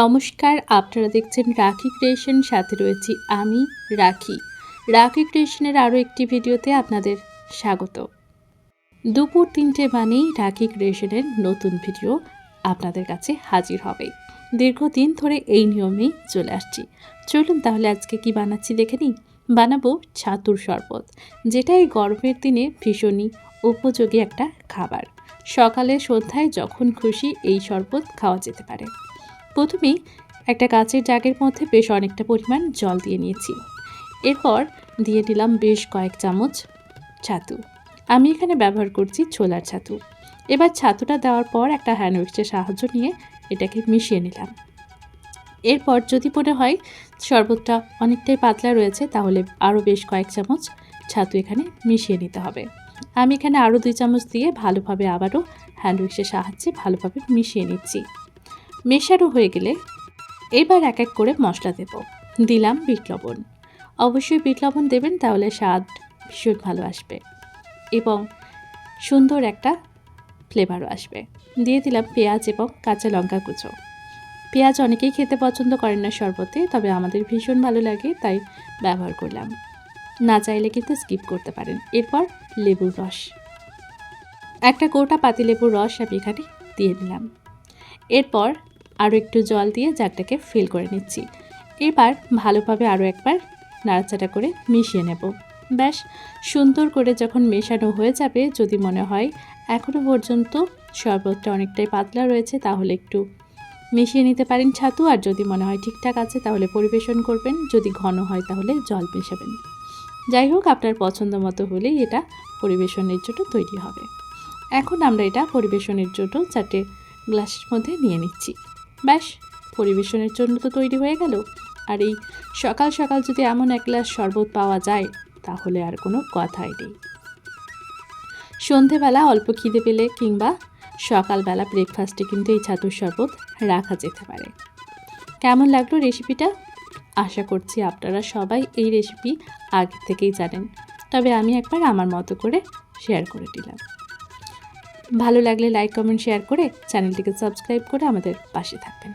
নমস্কার, আপনারা দেখছেন রাখি ক্রিয়েশন, সাথে রয়েছি আমি, রাখি। রাখি ক্রিয়েশনের আরও একটি ভিডিওতে আপনাদের স্বাগত। দুপুর তিনটে মানেই রাখি ক্রিয়েশনের নতুন ভিডিও আপনাদের কাছে হাজির হবে। দীর্ঘদিন ধরে এই নিয়মেই চলে আসছি। চলুন তাহলে আজকে কি বানাচ্ছি দেখে নিই। বানাবো ছাতুর শরবত যেটা এই গরমের দিনে ভীষণই উপযোগী একটা খাবার। সকালে সন্ধ্যায় যখন খুশি এই শরবত খাওয়া যেতে পারে। প্রথমেই একটা কাচের জাগের মধ্যে বেশ অনেকটা পরিমাণ জল দিয়ে নিয়েছি। এরপর দিয়ে দিলাম বেশ কয়েক চামচ ছাতু। আমি এখানে ব্যবহার করছি ছোলার ছাতু। এবার ছাতুটা দেওয়ার পর একটা হ্যান্ড সাহায্য নিয়ে এটাকে মিশিয়ে নিলাম। এরপর যদি মনে হয় শরবতটা অনেকটাই পাতলা রয়েছে, তাহলে আরও বেশ কয়েক চামচ ছাতু এখানে মিশিয়ে নিতে হবে। আমি এখানে আরও দুই চামচ দিয়ে ভালোভাবে আবারও হ্যান্ড সাহায্যে ভালোভাবে মিশিয়ে নিচ্ছি। মেশানো হয়ে গেলে এবার এক এক করে মশলা দেব। দিলাম বিট লবণ। অবশ্যই বিট লবণ দেবেন, তাহলে স্বাদ ভীষণ ভালো আসবে এবং সুন্দর একটা ফ্লেভারও আসবে। দিয়ে দিলাম পেঁয়াজ এবং কাঁচা লঙ্কা কুচো। পেঁয়াজ অনেকেই খেতে পছন্দ করেন না শরবতে, তবে আমাদের ভীষণ ভালো লাগে, তাই ব্যবহার করলাম। না চাইলে কিন্তু স্কিপ করতে পারেন। এরপর লেবুর রস। একটা গোটা পাতিলেবুর রস আমি এখানে দিয়ে দিলাম। এরপর আরও একটু জল দিয়ে জাগটাকে ফিল করে নিচ্ছি। এবার ভালোভাবে আরও একবার নাড়াচাড়া করে মিশিয়ে নেব। ব্যাস, সুন্দর করে যখন মেশানো হয়ে যাবে, যদি মনে হয় এখনও পর্যন্ত শরবতটা অনেকটাই পাতলা রয়েছে, তাহলে একটু মিশিয়ে নিতে পারেন ছাতু, আর যদি মনে হয় ঠিকঠাক আছে, তাহলে পরিবেশন করবেন, যদি ঘন হয়, তাহলে জল মেশাবেন। যাই হোক, আপনার পছন্দ মতো হলেই এটা পরিবেশনের জন্য তৈরি হবে। এখন আমরা এটা পরিবেশনের জন্য চারটে গ্লাসের মধ্যে নিয়ে নিচ্ছি। ব্যাস, পরিবেশনের জন্য তো তৈরি হয়ে গেল। আর এই সকাল সকাল যদি এমন এক গ্লাস শরবত পাওয়া যায়, তাহলে আর কোনো কথাই নেই। সন্ধেবেলা অল্প খিদে পেলে কিংবা সকালবেলা ব্রেকফাস্টে কিন্তু এই ছাতুর শরবত রাখা যেতে পারে। কেমন লাগল রেসিপিটা আশা করছি আপনারা সবাই এই রেসিপি আগে থেকেই জানেন। তবে আমি একবার আমার মতো করে শেয়ার করে দিলাম। ভালো লাগলে লাইক কমেন্ট শেয়ার করে চ্যানেলটিকে সাবস্ক্রাইব করে আমাদের পাশে থাকবেন।